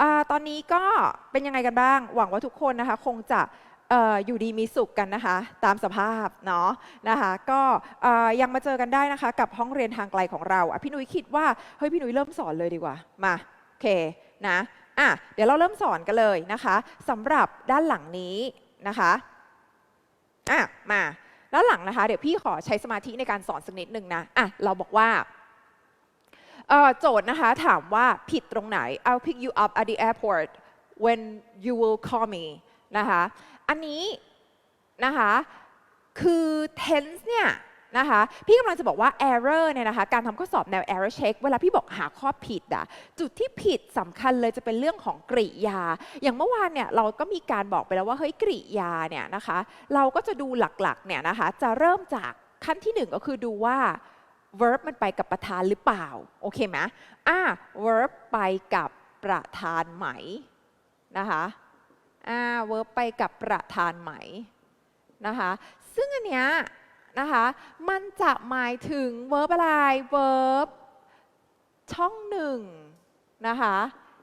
อตอนนี้ก็เป็นยังไงกันบ้าง หวังว่าทุกคนนะคะ คงจะอยู่ดีมีสุขกันนะคะ ตามสภาพเนาะนะคะ ก็ยังมาเจอกันได้นะคะ กับห้องเรียนทางไกลของเราพี่นุ้ยคิดว่าเฮ้ยพี่นุ้ยเริ่มสอนเลยดีกว่ามาโอเคนะอะเดี๋ยวเราเริ่มสอนกันเลยนะคะสำหรับด้านหลังนี้นะคะอะมาด้านหลังนะคะ เดี๋ยวพี่ขอใช้สมาธิในการสอนสักนิดหนึ่งนะอะเราบอกว่า โจทย์นะคะถามว่าผิดตรงไหน I'll pick you up at the airport when you will call me นะคะอันนี้นะคะคือ tense เนี่ยนะคะพี่กำลังจะบอกว่า error เนี่ยนะคะการทำข้อสอบแนว error check เวลาพี่บอกหาข้อผิดอะจุดที่ผิดสำคัญเลยจะเป็นเรื่องของกริยา อย่างเมื่อวานเนี่ยเราก็มีการบอกไปแล้วว่าเฮ้ยกริยาเนี่ยนะคะเราก็จะดูหลักๆเนี่ยนะคะจะเริ่มจากขั้นที่หนึ่งก็คือดูว่า verb มันไปกับประธานหรือเปล่า โอเคไหมอ่า verb ไปกับประธานไหมนะคะอ่า verb ไปกับประธานไหมนะคะซึ่งอันเนี้ยนะคะมันจะหมายถึง verb อะไร verb ช่องหนึ่งนะคะ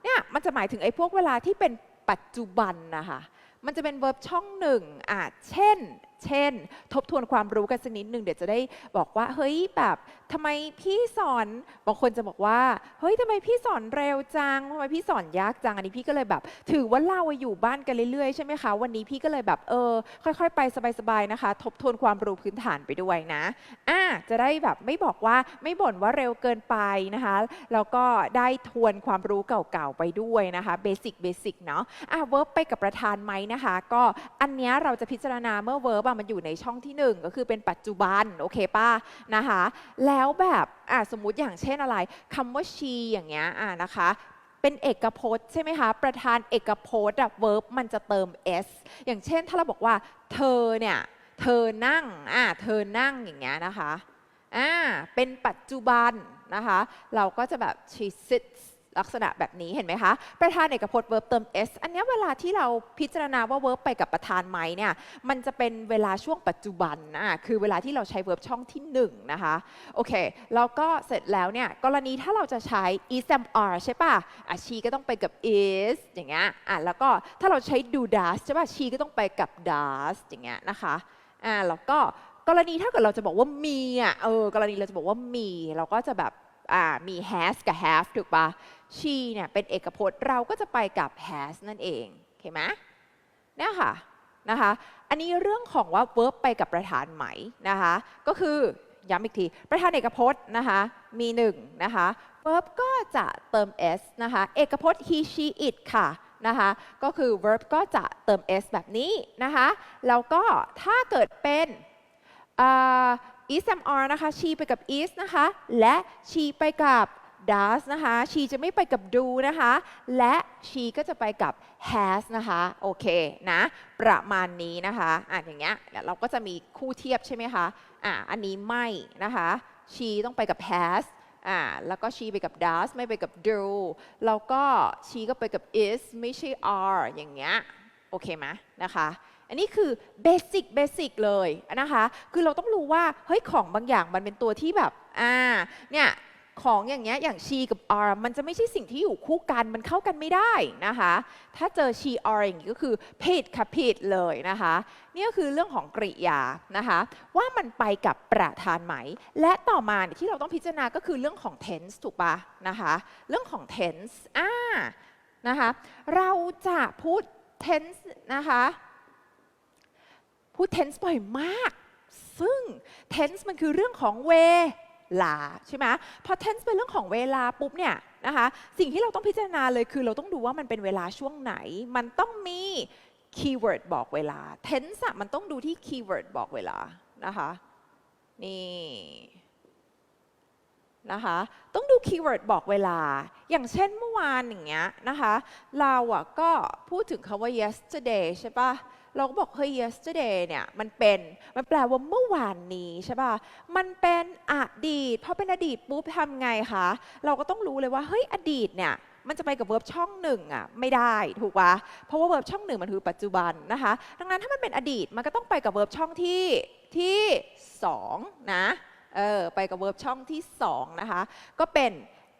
เนี่ยมันจะหมายถึงไอ้พวกเวลาที่เป็นปัจจุบันนะคะมันจะเป็น verb ช่องหนึ่งอะเช่น เช่น ทบทวนความรู้กันสักนิดหนึ่งเดี๋ยวจะได้บอกว่า เฮ้ยแบบทำไมพี่สอนบางคนจะบอกว่า เฮ้ยทำไมพี่สอนเร็วจังทำไมพี่สอนยากจังอันนี้พี่ก็เลยแบบ ถือว่าเราอยู่บ้านกันเรื่อยๆใช่ไหมคะวันนี้พี่ก็เลยแบบเออ ค่อย ๆ ไปสบายๆนะคะ ทบทวนความรู้พื้นฐานไปด้วยนะอะจะได้แบบไม่บอกว่าไม่บ่นว่าเร็วเกินไปนะคะแล้วก็ได้ทวนความรู้เก่าๆไปด้วยนะคะเบสิกเบสิกเนาะอะเวิร์บไปกับประธานไหมนะคะ ก็อันเนี้ยเราจะพิจารณาเมื่อเวิร์บมันอยู่ในช่องที่หนึ่งก็คือเป็นปัจจุบัน โอเคป่ะนะคะ แล้วแบบอะสมมุติอย่างเช่นอะไรคำว่า she อย่างเงี้ยอะนะคะเป็นเอกพจน์ใช่ไหมคะ ประธานเอกพจน์อะ verb มันจะเติม s อย่างเช่นถ้าเราบอกว่า เธอเนี่ย เธอนั่งอะเธอนั่งอย่างเงี้ยนะคะอ่าเป็นปัจจุบันนะคะ เราก็จะแบบ she sits ลักษณะแบบนี้เห็นไหมคะประธานเอกพจน์ verb เติม s อันนี้เวลาที่เราพิจารณาว่า verb ไปกับประธานไหมเนี่ยมันจะเป็นเวลาช่วงปัจจุบันอะคือเวลาที่เราใช้ verb ช่องที่หนึ่งนะคะโอเคแล้วก็เสร็จแล้วเนี่ยกรณีถ้าเราจะใช้ is am are ใช่ป่ะอะ she ก็ต้องไปกับ is อย่างเงี้ยอะแล้วก็ถ้าเราใช้ do does ใช่ป่ะ she ก็ต้องไปกับ does อย่างเงี้ยนะคะอ่าแล้วก็กรณีถ้าเกิดเราจะบอกว่ามีอะเออกรณีเราจะบอกว่ามี เราก็จะแบบอ่ามี has กับ have ถูกปะ she เนี่ยเป็นเอกพจน์เราก็จะไปกับ has นั่นเองโอเคไหมเนี่ยค่ะนะคะอันนี้เรื่องของว่า verb ไปกับประธานไหมนะคะก็คือย้ำอีกที ประธานเอกพจน์นะคะมีหนึ่งนะคะ verb ก็จะเติม s นะคะเอกพจน์ he she it ค่ะนะคะก็คือ verb ก็จะเติม s แบบนี้นะคะแล้วก็ถ้าเกิดเป็น is am are นะคะ she ไปกับ is นะคะ และ she ไปกับ does นะคะ she จะไม่ไปกับ do นะคะ และ she ก็จะไปกับ has นะคะโอเคนะประมาณนี้นะคะอะอย่างเงี้ยเราก็จะมีคู่เทียบใช่ไหมคะอะอันนี้ไม่นะคะ she ต้องไปกับ has อ่าแล้วก็ she ไปกับ does ไม่ไปกับ do แล้วก็ she ก็ไปกับ is ไม่ใช่ are อย่างเงี้ยโอเคไหมนะคะอันนี้คือเบสิกเบสิกเลยนะคะ คือเราต้องรู้ว่า เฮ้ย ของบางอย่างมันเป็นตัวที่แบบ อ่า เนี่ย ของอย่างเงี้ยอย่าง she กับ are มันจะไม่ใช่สิ่งที่อยู่คู่กันมันเข้ากันไม่ได้นะคะ ถ้าเจอ she are อย่างนี้ก็คือผิดค่ะผิดเลยนะคะนี่ก็คือเรื่องของกริยานะคะ ว่ามันไปกับประธานไหม และต่อมาที่เราต้องพิจารณาก็คือเรื่องของ tense ถูกปะนะคะ เรื่องของ tense อ่านะคะ เราจะพูด tense นะคะพูด tense บ่อยมาก ซึ่ง tense มันคือเรื่องของเว ลาใช่ไหมพอ tense เป็นเรื่องของเวลาปุ๊บเนี่ยนะคะสิ่งที่เราต้องพิจารณาเลยคือเราต้องดูว่ามันเป็นเวลาช่วงไหน มันต้องมี keyword บอกเวลา tense มันต้องดูที่ keyword บอกเวลานะคะนี่นะคะต้องดูคีย์เวิร์ดบอกเวลา อย่างเช่นเมื่อวานอย่างเงี้ยนะคะเราอะก็พูดถึงคำว่า yesterday ใช่ป่ะ เราก็บอกเฮ้ย yesterday เนี่ยมันเป็นมันแปลว่าเมื่อวานนี้ใช่ป่ะมันเป็นอดีตพอเป็นอดีตปุ๊บทำไงคะเราก็ต้องรู้เลยว่าเฮ้ยอดีตเนี่ยมันจะไปกับเวิร์บช่องหนึ่งอะไม่ได้ถูกปะเพราะว่าเวิร์บช่องหนึ่งมันคือปัจจุบันนะคะ ดังนั้นถ้ามันเป็นอดีตมันก็ต้องไปกับเวิร์บช่องที่ที่สองนะเออไปกับเวิร์บช่องที่2นะคะก็เป็น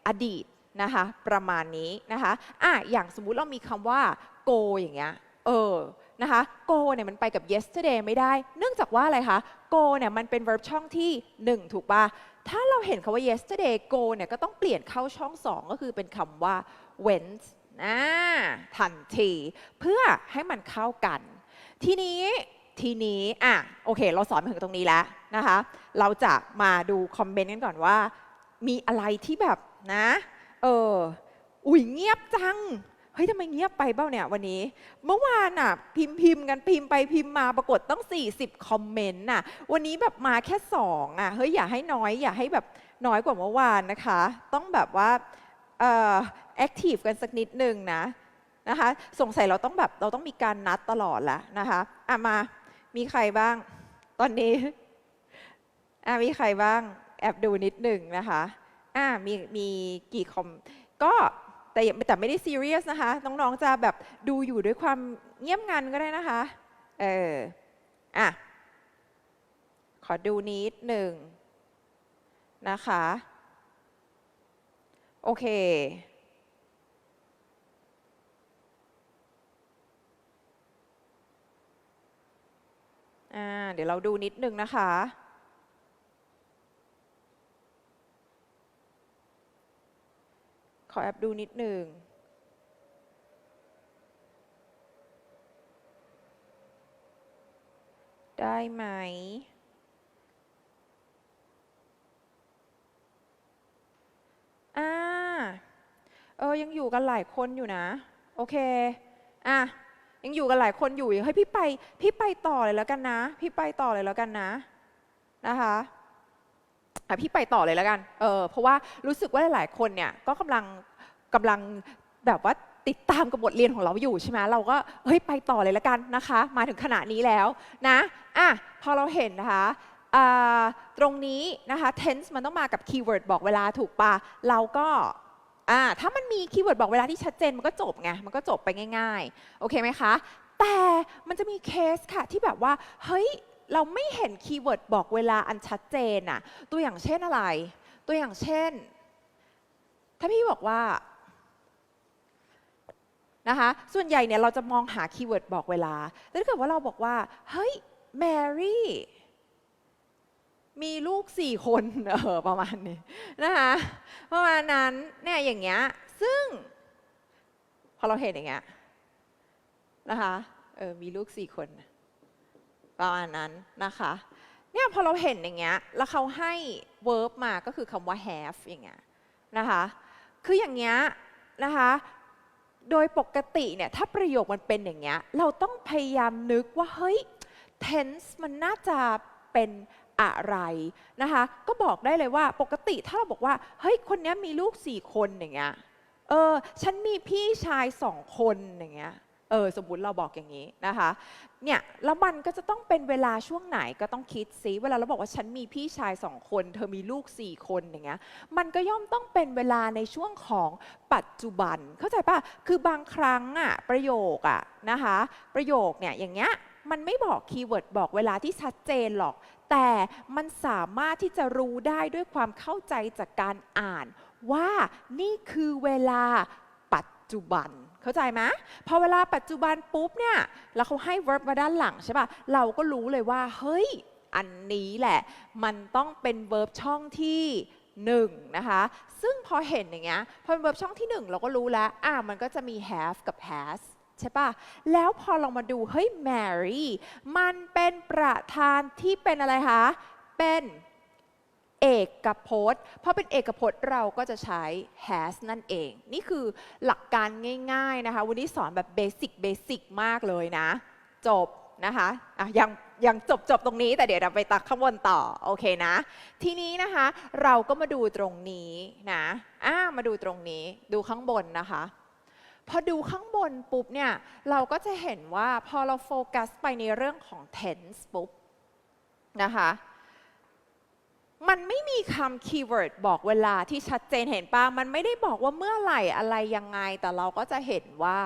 อดีตนะคะประมาณนี้นะคะอะอย่างสมมุติเรามีคำว่า go อย่างเงี้ยเออ นะคะ go เนี่ยมันไปกับ yesterday ไม่ได้ เนื่องจากว่าอะไรคะ go เนี่ยมันเป็น verb ช่องที่ 1 ถูกปะถ้าเราเห็นคำว่า yesterday go เนี่ยก็ต้องเปลี่ยนเข้าช่อง 2 ก็คือเป็นคำว่า went นะทันที เพื่อให้มันเข้ากัน ทีนี้ทีนี้อะโอเค เราสอนมาถึงตรงนี้แล้วนะคะ เราจะมาดูคอมเมนต์กันก่อนว่า มีอะไรที่แบบนะ เออ อุ้ยเงียบจัง ฮ้ยทำไมเงียบไปเบ้าเนี่ยวันนี้ เมื่อวานอะ พิมพ์พิมพ์กันพิมพ์ไปพิมพ์มาปรากฏต้อง 40 คอมเมนต์น่ะ วันนี้แบบมาแค่ 2 อะ เฮ้ย อย่าให้น้อย อย่าให้แบบน้อยกว่าเมื่อวานนะคะ ต้องแบบว่าเอ่อแอคทีฟกันสักนิดนึงนะนะคะสงสัยเราต้องแบบเราต้องมีการนัดตลอดละนะคะอะมามีใครบ้าง ตอนนี้อะมีใครบ้างแอบดูนิดหนึ่งนะคะอะมีมีกี่คอมก็ แต่แต่ไม่ได้ซีเรียสนะคะ น้องๆจะแบบดูอยู่ด้วยความเงียบงันก็ได้นะคะ เออ อะ ขอดูนิดหนึ่งนะคะ โอเคอ่าเดี๋ยวเราดูนิดนึงนะคะ ขอแอบดูนิดหนึ่งได้ไหม อ่า เออ ยังอยู่กันหลายคนอยู่นะ โอเค อะ ยังอยู่กันหลายคนอยู่ให้ยพี่ไป พี่ไปต่อเลยแล้วกันนะ พี่ไปต่อเลยแล้วกันนะ นะคะ อะพี่ไปต่อเลยแล้วกัน เออ เพราะว่ารู้สึกว่าหลายๆคนเนี่ยก็กำลังกำลังแบบว่าติดตามกับบทเรียนของเราอยู่ใช่ไหมเราก็เฮ้ยไปต่อเลยแล้วกันนะคะ มาถึงขนาดนี้แล้วนะอะพอเราเห็นนะคะตรงนี้นะคะ tense มันต้องมากับคีย์เวิร์ดบอกเวลาถูกปะเราก็อ่าถ้ามันมีคีย์เวิร์ดบอกเวลาที่ชัดเจนมันก็จบไง มันก็จบไปง่าย ๆ โอเคไหมคะ แต่มันจะมีเคสค่ะที่แบบว่า เฮ้ย เราไม่เห็นคีย์เวิร์ดบอกเวลาอันชัดเจนน่ะตัวอย่างเช่นอะไร ตัวอย่างเช่น ถ้าพี่บอกว่านะคะส่วนใหญ่เนี่ยเราจะมองหาคีย์เวิร์ดบอกเวลาแต่ถ้าเกิดว่าเราบอกว่า เฮ้ยแมรี่มีลูกสี่คนเออประมาณนี้นะคะประมาณนั้นเนี่ยอย่างเงี้ยซึ่ง พอเราเห็นอย่างเงี้ยนะคะเออมีลูกสี่คน ประมาณนั้นนะคะเนี่ยพอเราเห็นอย่างเงี้ยแล้วเขาให้ verb มาก็คือคำว่า have อย่างเงี้ยนะคะคืออย่างเงี้ยนะคะโดยปกติเนี่ยถ้าประโยคมันเป็นอย่างเงี้ยเราต้องพยายามนึกว่า เฮ้ย tense มันน่าจะเป็นอะไรนะคะก็บอกได้เลยว่าปกติถ้าเราบอกว่า เฮ้ย คนนี้มีลูกสี่คนอย่างเงี้ยเออฉันมีพี่ชายสองคนอย่างเงี้ย เออสมมติเราบอกอย่างนี้นะคะเนี่ยแล้วมันก็จะต้องเป็นเวลาช่วงไหนก็ต้องคิดซิเวลาเราบอกว่าฉันมีพี่ชายสองคน เธอมีลูกสี่คนอย่างเงี้ยมันก็ย่อมต้องเป็นเวลาในช่วงของปัจจุบัน เข้าใจป่ะคือบางครั้งอะประโยคอะนะคะประโยคเนี่ยอย่างเงี้ยมันไม่บอกคีย์เวิร์ดบอกเวลาที่ชัดเจนหรอก แต่มันสามารถที่จะรู้ได้ด้วยความเข้าใจจากการอ่าน ว่านี่คือเวลาปัจจุบัน เข้าใจไหมพอเวลาปัจจุบันปุ๊บเนี่ย แล้วเขาให้ verb มาด้านหลังใช่ป่ะ เราก็รู้เลยว่า เฮ้ย อันนี้แหละ มันต้องเป็น verb ช่องที่หนึ่งนะคะ ซึ่งพอเห็นอย่างเงี้ย พอเป็น verb ช่องที่หนึ่งเราก็รู้แล้ว อะมันก็จะมี have กับ has ใช่ป่ะแล้วพอเรามาดู เฮ้ย Mary มันเป็นประธานที่เป็นอะไรคะ เป็น เอกพจน์พอเป็นเอกพจน์เราก็จะใช้ has นั่นเอง นี่คือหลักการง่าย ๆนะคะ วันนี้สอนแบบเบสิกเบสิกมากเลยนะ จบนะคะอะยังยังจบจบตรงนี้แต่เดี๋ยวเราไปตักข้างบนต่อ โอเคนะ ทีนี้นะคะ เราก็มาดูตรงนี้นะอ่ามาดูตรงนี้ดูข้างบนนะคะ พอดูข้างบนปุ๊บเนี่ย เราก็จะเห็นว่าพอเราโฟกัสไปในเรื่องของ tense ปุ๊บนะคะ มันไม่มีคำคีย์เวิร์ดบอกเวลาที่ชัดเจนเห็นปะมันไม่ได้บอกว่าเมื่อไหร่อะไรยังไง แต่เราก็จะเห็นว่า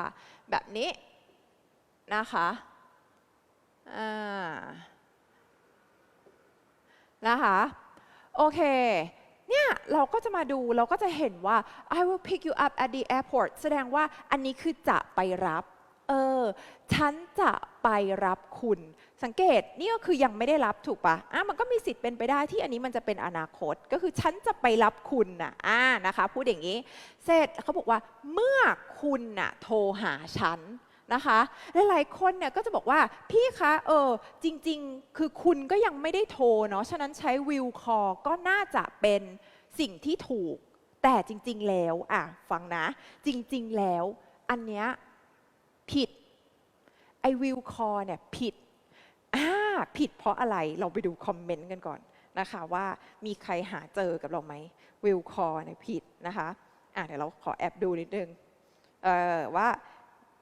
แบบนี้นะคะนะคะ โอเค เนี่ย เราก็จะมาดูเราก็จะเห็นว่า I will pick you up at the airport แสดงว่าอันนี้คือจะไปรับ เออ ฉันจะ ไปรับคุณ สังเกตนี่ก็คือยังไม่ได้รับถูกปะอะมันก็มีสิทธิ์เป็นไปได้ที่อันนี้มันจะเป็นอนาคต ก็คือฉันจะไปรับคุณน่ะอ่านะคะพูดอย่างนี้ เสร็จเขาบอกว่าเมื่อคุณน่ะโทรหาฉันนะคะหลายๆคนเนี่ยก็จะบอกว่าพี่คะเออจริง ๆ คือคุณก็ยังไม่ได้โทรเนาะฉะนั้นใช้วิวคอก็น่าจะเป็นสิ่งที่ถูก แต่จริง ๆ แล้วอะฟังนะ จริง ๆ แล้ว อันเนี้ยผิด ไอวิวคอเนี่ยผิดอ่าผิดเพราะอะไรเราไปดูคอมเมนต์กันก่อนนะคะว่ามีใครหาเจอกับเราไหมวิวคอเนี่ยผิดนะคะอะเดี๋ยวเราขอแอบดูนิดนึงเอ่อว่า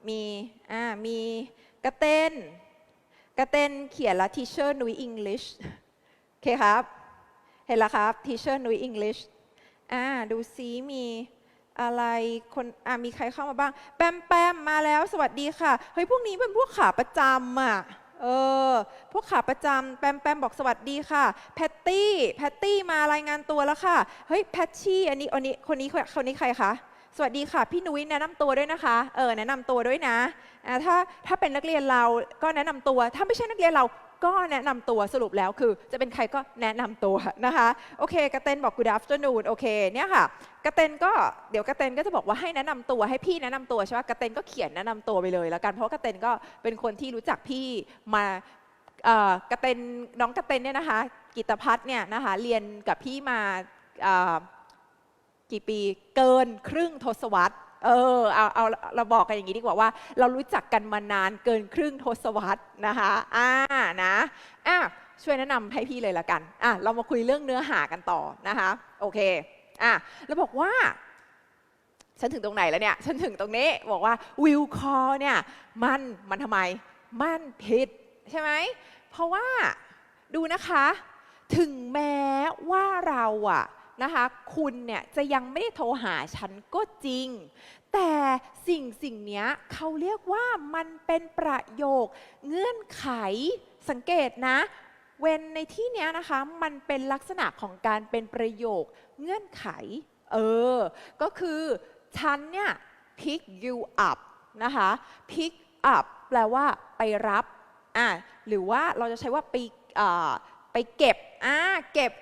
มีอ่ามีกระเต้นกระเต้นเขียนละ teacher นุ้ย English โอเคครับ เห็นแล้วครับ teacher นุ้ย English อ่าดูซิมี อะไรคนอ่ามีใครเข้ามาบ้าง แปมแปมมาแล้วสวัสดีค่ะ เฮ้ยพวกนี้เป็นพวกขาประจำอะ เออ พวกขาประจำแปมแปมบอกสวัสดีค่ะ แพตตี้ แพตตี้มารายงานตัวแล้วค่ะ เฮ้ยแพทชี่อันนี้อันนี้คนนี้คนนี้ใครคะสวัสดีค่ะ พี่นุ้ยแนะนำตัวด้วยนะคะ เออแนะนำตัวด้วยนะ ถ้าถ้าเป็นนักเรียนเราก็แนะนำตัว ถ้าไม่ใช่นักเรียนเรา ก็แนะนำตัวสรุปแล้วคือ จะเป็นใครก็แนะนำตัวนะคะ โอเค กระเตนบอก good afternoon โอเคเนี่ยค่ะ กระเตนก็เดี๋ยวกระเตนก็จะบอกว่าให้แนะนำตัวให้พี่แนะนำตัวใช่ไหมกระเตนก็เขียนแนะนำตัวไปเลยแล้วกัน เพราะกระเตนก็เป็นคนที่รู้จักพี่มากระเตนน้องกระเตนเนี่ยนะคะ กิตพัฒน์เนี่ยนะคะเรียนกับพี่มากี่ปีเกินครึ่งทศวรรษ เออเอาเอาเราบอกกันอย่างนี้ดีกว่าว่า เรารู้จักกันมานานเกินครึ่งทศวรรษนะคะอ่านะอะช่วยแนะนำให้พี่เลยละกันอะเรามาคุยเรื่องเนื้อหากันต่อนะคะ โอเคอะแล้วบอกว่า ฉันถึงตรงไหนแล้วเนี่ย ฉันถึงตรงนี้บอกว่าวิวคอเนี่ยมันมันทำไม มันผิดใช่ไหมเพราะว่าดูนะคะ ถึงแม้ว่าเราอะ นะคะ คุณเนี่ยจะยังไม่ได้โทรหาฉันก็จริง แต่สิ่งสิ่งเนี้ยเขาเรียกว่ามันเป็นประโยค เงื่อนไขสังเกตนะ เว้นในที่เนี้ยนะคะ มันเป็นลักษณะของการเป็นประโยค เงื่อนไข เออ ก็คือฉันเนี่ย pick you up นะคะ pick up แปลว่าไปรับอะหรือว่าเราจะใช้ว่าไปอ่าไปเก็บอ่าเก็บ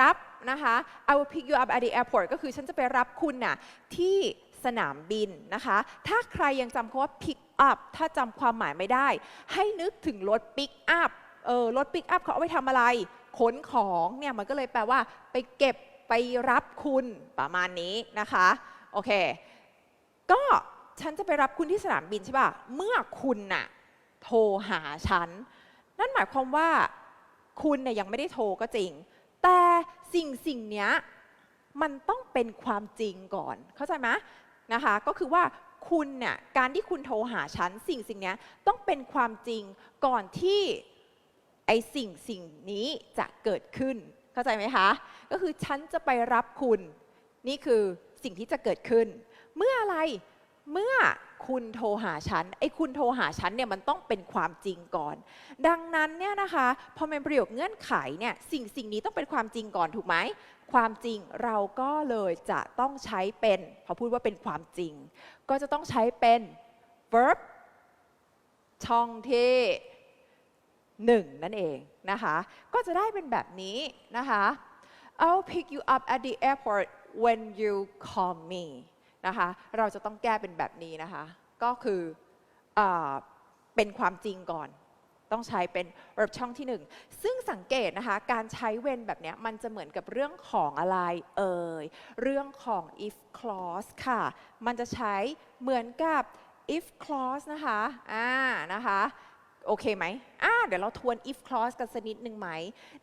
รับ นะคะ I will pick you up at the airport ก็คือฉันจะไปรับคุณน่ะที่สนามบินนะคะ ถ้าใครยังจำคำว่า pick up ถ้าจำความหมายไม่ได้ ให้นึกถึงรถ pick up เออรถ pick up เขาเอาไปทำอะไร ขนของเนี่ยมันก็เลยแปลว่าไปเก็บไปรับคุณประมาณนี้นะคะ โอเค ก็ฉันจะไปรับคุณที่สนามบินใช่ป่ะ เมื่อคุณน่ะโทรหาฉัน นั่นหมายความว่าคุณเนี่ยยังไม่ได้โทรก็จริง แต่ สิ่งสิ่งเนี้ยมันต้องเป็นความจริงก่อน เข้าใจไหมนะคะ ก็คือว่าคุณเนี่ยการที่คุณโทรหาฉันสิ่งสิ่งเนี้ยต้องเป็นความจริงก่อนที่ไอสิ่งสิ่งนี้จะเกิดขึ้น เข้าใจไหมคะ ก็คือฉันจะไปรับคุณ นี่คือสิ่งที่จะเกิดขึ้น เมื่ออะไร เมื่อคุณโทรหาฉันไอ้คุณโทรหาฉันเนี่ยมันต้องเป็นความจริงก่อน ดังนั้นเนี่ยนะคะพอเป็นประโยคเงื่อนไขเนี่ยสิ่งสิ่งนี้ต้องเป็นความจริงก่อนถูกไหมความจริงเราก็เลยจะต้องใช้เป็นพอพูดว่าเป็นความจริง ก็จะต้องใช้เป็น verb ช่องที่หนึ่งนั่นเองนะคะ ก็จะได้เป็นแบบนี้นะคะ I'll pick you up at the airport when you call me นะคะ เราจะต้องแก้เป็นแบบนี้นะคะ ก็คืออเป็นความจริงก่อน ต้องใช้เป็น verb ช่องที่หนึ่งซึ่งสังเกตนะคะ การใช้ when แบบนี้มันจะเหมือนกับเรื่องของอะไรเอ่ย เรื่องของ if clause ค่ะ มันจะใช้เหมือนกับ if clause นะคะ อ่า นะคะ โอเคไหมอ่า เดี๋ยวเราทวน if clause กันสักนิดหนึ่งไหม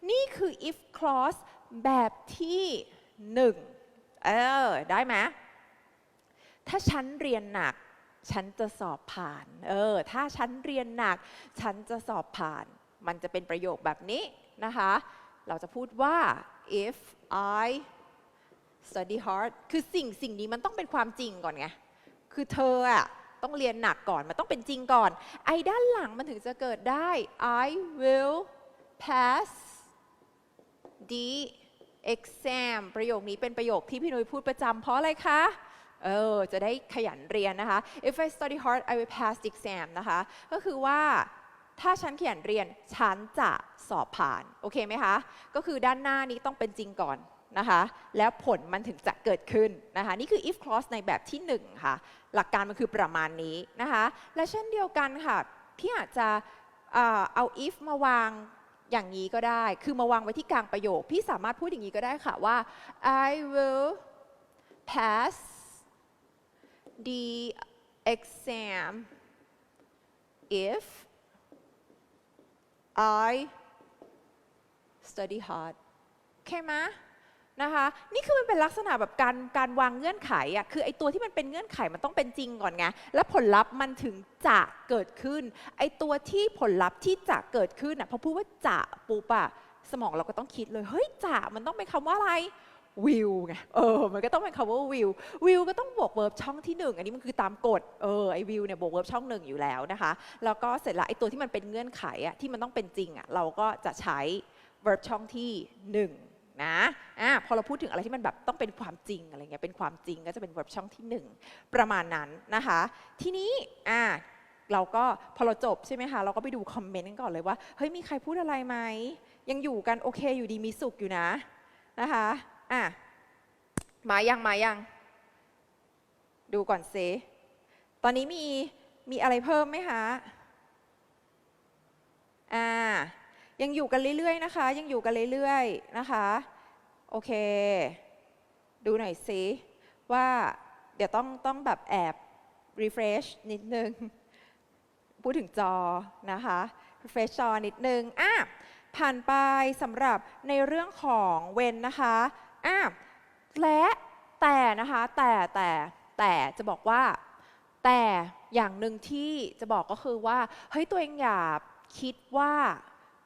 นี่คือ if clause แบบที่หนึ่งเออ ได้ไหม ถ้าฉันเรียนหนัก ฉันจะสอบผ่าน เออ ถ้าฉันเรียนหนัก ฉันจะสอบผ่าน มันจะเป็นประโยคแบบนี้นะคะ เราจะพูดว่า if I study hard คือสิ่งสิ่งนี้มันต้องเป็นความจริงก่อนไง คือเธออะต้องเรียนหนักก่อน มันต้องเป็นจริงก่อน ไอ้ด้านหลังมันถึงจะเกิดได้ I will pass the exam ประโยคนี้เป็นประโยคที่พี่นุ้ยพูดประจำเพราะอะไรคะ เออจะได้ขยันเรียนนะคะ if I study hard I will pass the exam นะคะ ก็คือว่าถ้าฉันขยันเรียน ฉันจะสอบผ่าน โอเคไหมคะ ก็คือด้านหน้านี้ต้องเป็นจริงก่อนนะคะ แล้วผลมันถึงจะเกิดขึ้นนะคะ นี่คือ if clause ในแบบที่ 1 ค่ะ หลักการมันคือประมาณนี้นะคะ และเช่นเดียวกันค่ะ พี่อาจจะเอ่อเอา if มาวางอย่างนี้ก็ได้ คือมาวางไว้ที่กลางประโยค พี่สามารถพูดอย่างนี้ก็ได้ค่ะว่า I will pass the exam if I study hard โอเคไหมนะคะนี่คือมันเป็นลักษณะแบบการการวางเงื่อนไขอะคือไอตัวที่มันเป็นเงื่อนไขมันต้องเป็นจริงก่อนไงแล้วผลลัพธ์มันถึงจะเกิดขึ้น ไอตัวที่ผลลัพธ์ที่จะเกิดขึ้นอะพอพูดว่าจะปุ๊บอะสมองเราก็ต้องคิดเลยเฮ้ยจะมันต้องเป็นคำว่าอะไร วิวไง เออ มันก็ต้องเป็นคำว่าวิว วิวก็ต้องบวกเวิร์บช่องที่หนึ่งอันนี้มันคือตามกฎ เออ ไอวิวเนี่ยบวกเวิร์บช่องหนึ่งอยู่แล้วนะคะ แล้วก็เสร็จล้วไอตัวที่มันเป็นเงื่อนไขอะที่มันต้องเป็นจริงอะเราก็จะใช้ verb ช่องที่หนึ่งนะอะพอเราพูดถึงอะไรที่มันแบบต้องเป็นความจริงอะไรเงี้ย เป็นความจริงก็จะเป็น verb ช่องที่หนึ่งประมาณนั้นนะคะ ทีนี้อะเราก็พอเราจบใช่ไหมคะ เราก็ไปดูคอมเมนต์กันก่อนเลยว่า เฮ้ย มีใครพูดอะไรไหม ยังอยู่กันโอเคอยู่ดีมีสุขอยู่นะนะคะ อะมายังมายัง ดูก่อนเซตอนนี้มีมีอะไรเพิ่มไหมคะอ่ายังอยู่กันเรื่อยๆนะคะ ยังอยู่กันเรื่อยๆนะคะ โอเค ดูหน่อยสิว่าเดี๋ยวต้องต้องแบบแอบ refresh นิดนึง พูดถึงจอนะคะ refresh จอนิดนึงอะผ่านไปสำหรับในเรื่องของเวนนะคะ อะและแต่นะคะแต่แต่แต่จะบอกว่า แต่อย่างหนึ่งที่จะบอกก็คือว่าเฮ้ยตัวเองอย่าคิดว่า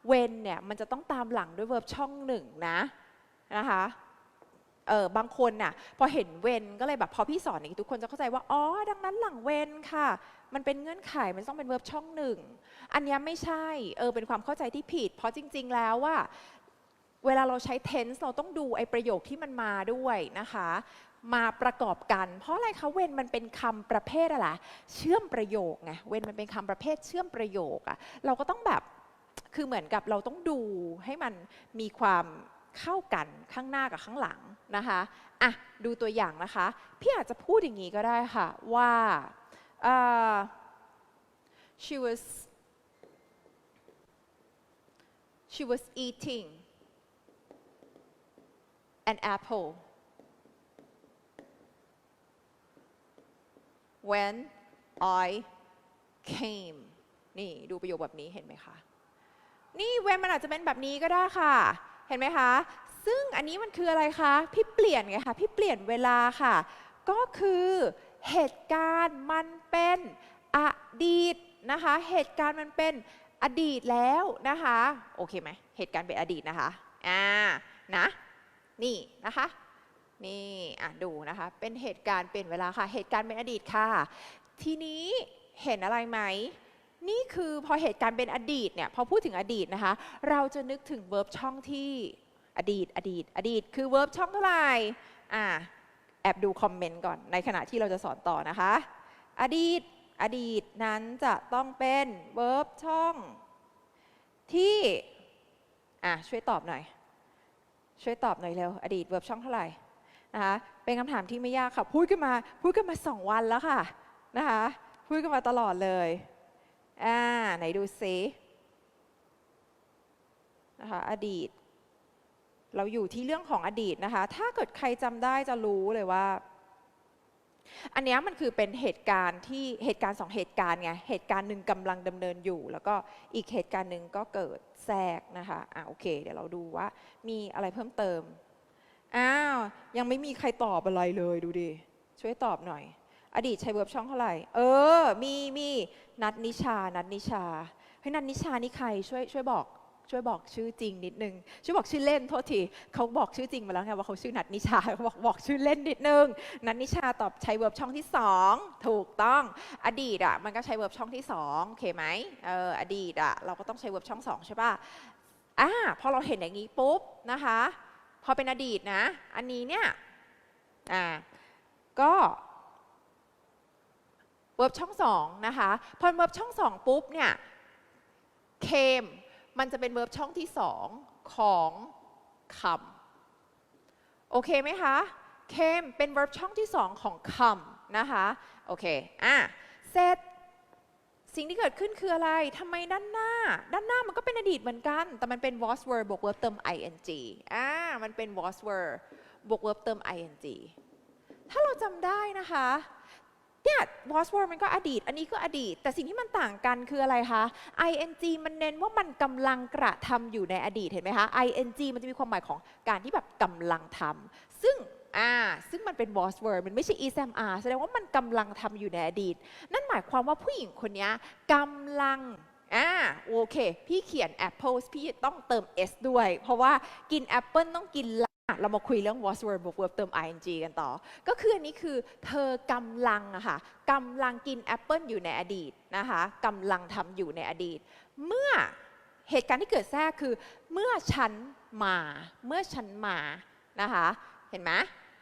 เวนเนี่ยมันจะต้องตามหลังด้วยเวิร์บช่องหนึ่งนะนะคะเออบางคนน่ะพอเห็นเวนก็เลยแบบพอพี่สอนอย่างนี้ทุกคนจะเข้าใจว่าอ๋อดังนั้นหลังเวนค่ะ มันเป็นเงื่อนไขมันต้องเป็นเวิร์บช่องหนึ่งอันนี้ไม่ใช่เออเป็นความเข้าใจที่ผิด เพราะจริง ๆ แล้วว่า เวลาเราใช้ tense เราต้องดูไอ้ประโยคที่มันมาด้วยนะคะ มาประกอบกัน เพราะอะไรคะเวนมันเป็นคำประเภทอะไรเชื่อมประโยคไงเวนมันเป็นคำประเภทเชื่อมประโยคอะเราก็ต้องแบบคือเหมือนกับเราต้องดูให้มันมีความเข้ากันข้างหน้ากับข้างหลังนะคะอะดูตัวอย่างนะคะ พี่อาจจะพูดอย่างนี้ก็ได้ค่ะว่าเอ่อ she was she was eating an apple when I came นี่ดูประโยคแบบนี้เห็นไหมคะ นี่เวนมันอาจจะเป็นแบบนี้ก็ได้ค่ะ เห็นไหมคะ ซึ่งอันนี้มันคืออะไรคะ พี่เปลี่ยนไงคะ พี่เปลี่ยนเวลาค่ะ ก็คือเหตุการณ์มันเป็นอดีตนะคะ เหตุการณ์มันเป็นอดีตแล้วนะคะ โอเคไหม เหตุการณ์เป็นอดีตนะคะ อ่า นะ นี่นะคะนี่อะดูนะคะ เป็นเหตุการณ์เป็นเวลาค่ะ เหตุการณ์เป็นอดีตค่ะ ทีนี้เห็นอะไรไหม นี่คือพอเหตุการณ์เป็นอดีตเนี่ยพอพูดถึงอดีตนะคะ เราจะนึกถึงเวิร์บช่องที่อดีตอดีต อดีต คือเวิร์บช่องเท่าไหร่อ่าแอบดูคอมเมนต์ก่อนในขณะที่เราจะสอนต่อนะคะ อดีตอดีตนั้นจะต้องเป็นเวิร์บช่องที่อะช่วยตอบหน่อย ช่วยตอบหน่อยเร็ว อดีตเวิร์บช่องเท่าไหร่นะคะเป็นคำถามที่ไม่ยากค่ะ พูดกันมา พูดกันมาสองวันแล้วค่ะนะคะพูดกันมาตลอดเลยอ่าไหนดูซินะคะอดีต เราอยู่ที่เรื่องของอดีตนะคะ ถ้าเกิดใครจำได้จะรู้เลยว่า อันนี้มันคือเป็นเหตุการณ์ที่เหตุการณ์สองเหตุการณ์ไงเหตุการณ์หนึ่งกำลังดำเนินอยู่ แล้วก็อีกเหตุการณ์หนึ่งก็เกิดแทรกนะคะอ่าโอเค เดี๋ยวเราดูว่ามีอะไรเพิ่มเติมอ้าวยังไม่มีใครตอบอะไรเลยดูดิช่วยตอบหน่อย อดีตใช้เวิร์บช่องเท่าไหร่ เออ มีมีนัดนิชา นัดนิชาเฮ้ยนัดนิชานี่ใครช่วยช่วยบอก ช่วยบอกชื่อจริงนิดนึง ช่วยบอกชื่อเล่นโทษทีเขาบอกชื่อจริงมาแล้วไงว่าเขาชื่อนัดนิชาเขาบอกบอกชื่อเล่นนิดนึง นัดนิชาตอบใช้เวิร์บช่องที่สองถูกต้อง อดีตอะมันก็ใช้เวิร์บช่องที่สองโอเคไหมเอออดีตอะเราก็ต้องใช้เวิร์บช่องสองใช่ป่ะอ่าพอเราเห็นอย่างนี้ปุ๊บนะคะพอเป็นอดีตนะ อันนี้เนี่ยอ่าก็เวิร์บช่องสองนะคะ พอเวิร์บช่องสองปุ๊บเนี่ย came มันจะเป็นเวิร์บช่องที่สองของคำโอเคไหมคะ came เป็น verb ช่องที่สองของคำนะคะโอเคอะเสร็จสิ่งที่เกิดขึ้นคืออะไรทำไมด้านหน้า ด้านหน้ามันก็เป็นอดีตเหมือนกัน แต่มันเป็น was were บวก verb เติม ing อ่า มันเป็น was were บวก verb เติม ing ถ้าเราจำได้นะคะ เนี่ย was were มันก็อดีต อันนี้ก็อดีต แต่สิ่งที่มันต่างกันคืออะไรคะ ing มันเน้นว่ามันกำลังกระทำอยู่ในอดีตเห็นไหมคะ ing มันจะมีความหมายของการที่แบบกำลังทำซึ่งอ่าซึ่งมันเป็น was were มันไม่ใช่ is am are แสดงว่ามันกำลังทำอยู่ในอดีต นั่นหมายความว่าผู้หญิงคนนี้กำลังอ่าโอเค พี่เขียน apples พี่ต้องเติม s ด้วย เพราะว่ากินแอปเปิลต้องกินล เรามาคุยเรื่อง was were บวก verb เติม ing กันต่อ ก็คืออันนี้คือเธอกำลังอะค่ะกำลังกินแอปเปิลอยู่ในอดีตนะคะกำลังทำอยู่ในอดีต เมื่อเหตุการณ์ที่เกิดแทรกคือ เมื่อฉันมาเมื่อฉันมานะคะเห็นไหม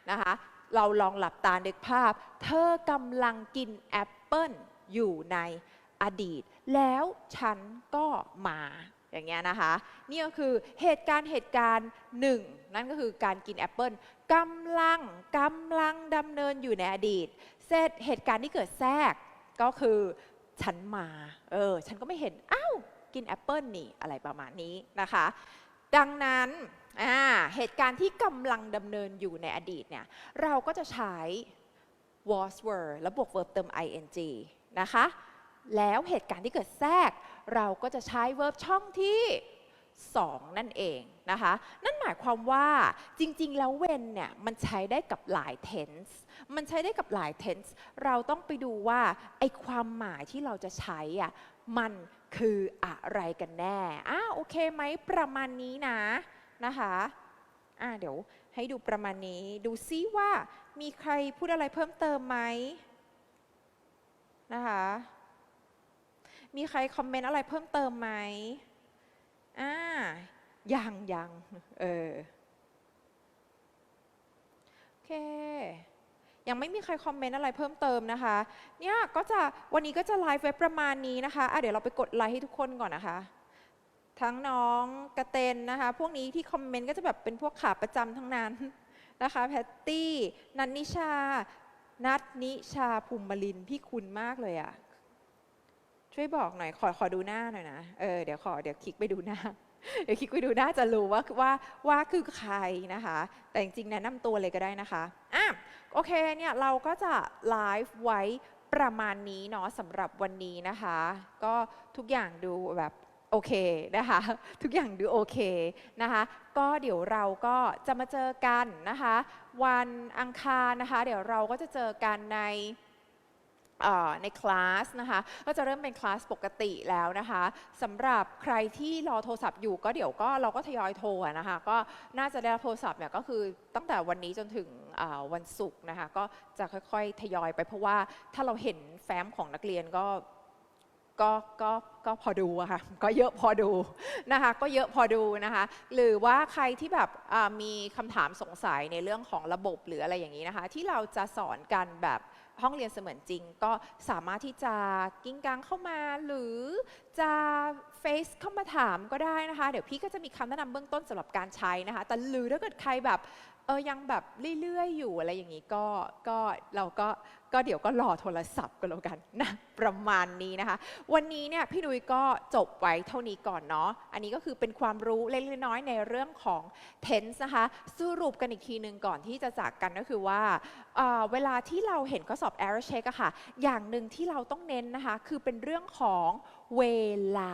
นะคะเราลองหลับตานึกภาพ เธอกำลังกินแอปเปิลอยู่ในอดีต แล้วฉันก็มา อย่างเงี้ยนะคะ นี่ก็คือเหตุการณ์เหตุการณ์หนึ่งนั่นก็คือการกินแอปเปิลกำลังกำลังดำเนินอยู่ในอดีตเสร็จเหตุการณ์ที่เกิดแทรกก็คือฉันมาเออฉันก็ไม่เห็นอ้าวกินแอปเปิลนี่อะไรประมาณนี้นะคะ ดังนั้นเหตุการณ์ที่กำลังดำเนินอยู่ในอดีตเนี่ยเราก็จะใช้ was were แล้วบวก verb เติม ing นะคะ แล้วเหตุการณ์ที่เกิดแทรก เราก็จะใช้ verb ช่องที่ 2 นั่นเองนะคะ นั่นหมายความว่าจริงๆ แล้ว when เนี่ยมันใช้ได้กับหลาย tense มันใช้ได้กับหลาย tense เราต้องไปดูว่าไอความหมายที่เราจะใช้อะมันคืออะไรกันแน่อ่าโอเคไหมประมาณนี้นะนะคะอ่าเดี๋ยวให้ดูประมาณนี้ ดูซิว่ามีใครพูดอะไรเพิ่มเติมไหมนะคะ มีใครคอมเมนต์อะไรเพิ่มเติมไหมอ่ายังยังเออโอเคยังไม่มีใครคอมเมนต์อะไรเพิ่มเติมนะคะ เนี่ยก็จะวันนี้ก็จะไลฟ์ไว้ประมาณนี้นะคะอะเดี๋ยวเราไปกดไลค์ให้ทุกคนก่อนนะคะ ทั้งน้องกระเตนนะคะ พวกนี้ที่คอมเมนต์ก็จะแบบเป็นพวกขาประจำทั้งนั้นนะคะ แพตตี้ นันนิชา นัทนิชาภูมิมลิน พี่คุณมากเลยอะ่ะ ช่วยบอกหน่อยขอขอดูหน้าหน่อยนะเออเดี๋ยวขอเดี๋ยวคลิกไปดูหน้าเดี๋ยวคลิกไปดูหน้าจะรู้ว่าว่าว่าคือใครนะคะ แต่จริงๆแนะนำตัวเลยก็ได้นะคะอะโอเคเนี่ยเราก็จะไลฟ์ไว้ประมาณนี้เนาะสำหรับวันนี้นะคะ ก็ทุกอย่างดูแบบโอเคนะคะ ทุกอย่างดูโอเคนะคะ ก็เดี๋ยวเราก็จะมาเจอกันนะคะ วันอังคารนะคะ เดี๋ยวเราก็จะเจอกันใน ในคลาสนะคะก็จะเริ่มเป็นคลาสปกติแล้วนะคะสำหรับใครที่รอโทรศัพท์อยู่ก็เดี๋ยวก็เราก็ทยอยโทรนะคะก็น่าจะได้รับโทรศัพท์เนี่ยก็คือตั้งแต่วันนี้จนถึงวันศุกร์นะคะก็จะค่อยๆทยอยไปเพราะว่าถ้าเราเห็นแฟ้มของนักเรียนก็ ก็ก็ก็พอดูอะค่ะก็เยอะพอดูนะคะก็เยอะพอดูนะคะหรือว่าใครที่แบบมีคำถามสงสัยในเรื่องของระบบหรืออะไรอย่างนี้นะคะ ที่เราจะสอนกันแบบห้องเรียนเสมือนจริง ก็สามารถที่จะกิ้งกังเข้ามาหรือจะเฟซเข้ามาถามก็ได้นะคะ เดี๋ยวพี่ก็จะมีคำแนะนำเบื้องต้นสำหรับการใช้นะคะ แต่หรือถ้าเกิดใครแบบ เออยังแบบเรื่อยๆอยู่อะไรอย่างนี้ก็ก็เราก็ก็เดี๋ยวก็รอโทรศัพท์ก็แล้วกันนะประมาณนี้นะคะ วันนี้เนี่ยพี่นุ้ยก็จบไว้เท่านี้ก่อนเนาะอันนี้ก็คือเป็นความรู้เล็กๆน้อยในเรื่องของ tense นะคะสรุปกันอีกทีหนึ่งก่อนที่จะจากกันก็คือว่าเเวลาที่เราเห็นข้อสอบ error check อะค่ะอย่างหนึ่งที่เราต้องเน้นนะคะ คือเป็นเรื่องของเวลา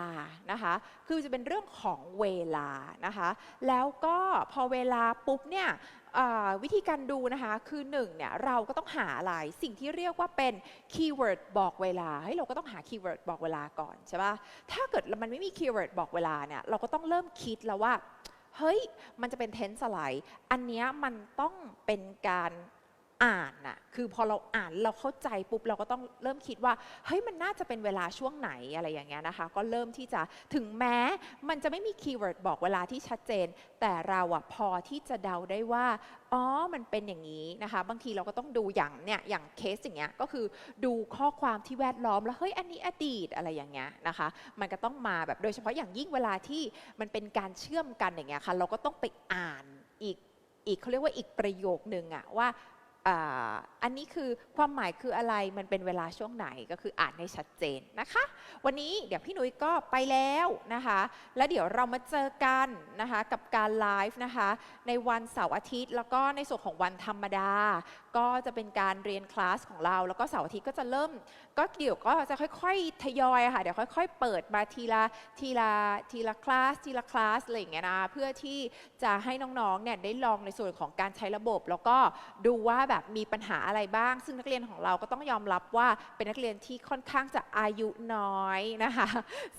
นะคะ คือจะเป็นเรื่องของเวลานะคะ แล้วก็พอเวลาปุ๊บเนี่ย วิธีการดูนะคะ คือหนึ่งเนี่ยเราก็ต้องหาอะไรสิ่งที่เรียกว่าเป็นคีย์เวิร์ดบอกเวลาเฮ้เราก็ต้องหาคีย์เวิร์ดบอกเวลาก่อนใช่ปะถ้าเกิดมันไม่มีคีย์เวิร์ดบอกเวลาเนี่ยเราก็ต้องเริ่มคิดแล้วว่า เฮ้ย มันจะเป็น tense อะไร อันเนี้ยมันต้องเป็นการ อ่านน่ะคือพอเราอ่านเราเข้าใจปุ๊บเราก็ต้องเริ่มคิดว่าเฮ้ยมันน่าจะเป็นเวลาช่วงไหนอะไรอย่างเงี้ยนะคะ ก็เริ่มที่จะถึงแม้มันจะไม่มีคีย์เวิร์ดบอกเวลาที่ชัดเจน แต่เราอะพอที่จะเดาได้ว่าอ๋อมันเป็นอย่างนี้นะคะ บางทีเราก็ต้องดูอย่างเนี่ยอย่างเคสอย่างเงี้ยก็คือดูข้อความที่แวดล้อมแล้วเฮ้ยอันนี้อดีตอะไรอย่างเงี้ยนะคะ มันก็ต้องมาแบบโดยเฉพาะอย่างยิ่งเวลาที่มันเป็นการเชื่อมกันอย่างเงี้ยค่ะเราก็ต้องไปอ่านอีกอีกเขาเรียกว่าอีกประโยคนึงอะว่า อันนี้คือความหมายคืออะไรมันเป็นเวลาช่วงไหนก็คืออ่านให้ชัดเจนนะคะ วันนี้เดี๋ยวพี่นุ้ยก็ไปแล้วนะคะ แล้วเดี๋ยวเรามาเจอกันนะคะกับการไลฟ์นะคะในวันเสาร์อาทิตย์ แล้วก็ในส่วนของวันธรรมดา ก็จะเป็นการเรียนคลาสของเรา แล้วก็เสาร์อาทิตย์ก็จะเริ่ม ก็เดี๋ยวก็จะค่อยๆทยอยะค่ะเดี๋ยวค่อย ๆ เปิดมาทีละทีละทีละคลาสทีละคลาสอะไรอย่างเงี้ยนะเพื่อที่จะให้น้องๆเนี่ยได้ลองในส่วนของการใช้ระบบ แล้วก็ดูว่าแบบมีปัญหาอะไรบ้าง ซึ่งนักเรียนของเราก็ต้องยอมรับว่าเป็นนักเรียนที่ค่อนข้างจะอายุน้อยนะคะ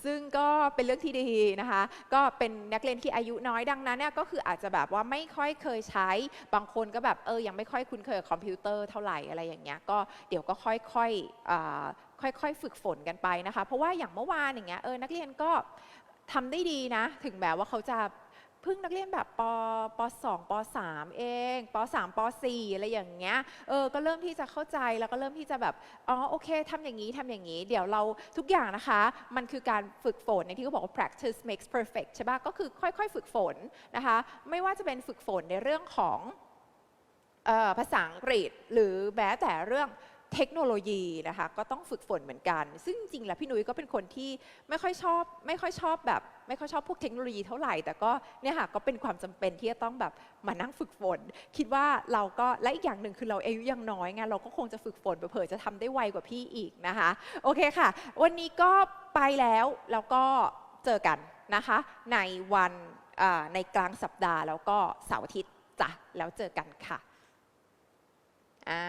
ซึ่งก็เป็นเรื่องที่ดีนะคะ ก็เป็นนักเรียนที่อายุน้อยดังนั้นเนี่ยก็คืออาจจะแบบว่าไม่ค่อยเคยใช้ บางคนก็แบบเออยังไม่ค่อยคุ้นเคยกับคอมพิวเตอร์เท่าไหร่อะไรอย่างเงี้ย ก็เดี๋ยวก็ค่อยๆอ่าค่อยๆ ฝึกฝนกันไปนะคะ เพราะว่าอย่างเมื่อวานอย่างเงี้ยเออนักเรียนก็ทำได้ดีนะ ถึงแม้ว่าเขาจะ เพิ่งนักเรียนแบบปป2ป3เองป3ป4อะไรอย่างเงี้ยเออก็เริ่มที่จะเข้าใจแล้วก็เริ่มที่จะแบบอ๋อโอเคทำอย่างนี้ทำอย่างนี้ เดี๋ยวเราทุกอย่างนะคะ มันคือการฝึกฝนในที่เขาบอกว่า practice makes perfect ใช่ปะก็คือค่อยๆ ฝึกฝนนะคะ ไม่ว่าจะเป็นฝึกฝนในเรื่องของออภาษาอังกฤษหรือแม้แต่เรื่องเทคโนโลยีนะคะก็ต้องฝึกฝนเหมือนกัน ซึ่งจริงๆแล้วพี่นุ้ยก็เป็นคนที่ไม่ค่อยชอบไม่ค่อยชอบแบบ ไม่ค่อยชอบพวกเทคโนโลยีเท่าไหร่ แต่ก็เนี่ยค่ะก็เป็นความจำเป็นที่จะต้องแบบมานั่งฝึกฝน คิดว่าเราก็และอีกอย่างหนึ่งคือเราอายุยังน้อยไงเราก็คงจะฝึกฝนเผื่อจะทำได้ไวกว่าพี่อีกนะคะโอเคค่ะ วันนี้ก็ไปแล้วแล้วก็เจอกันนะคะ ในวันในกลางสัปดาห์แล้วก็เสาร์อาทิตย์จ้ะแล้วเจอกันค่ะอ่า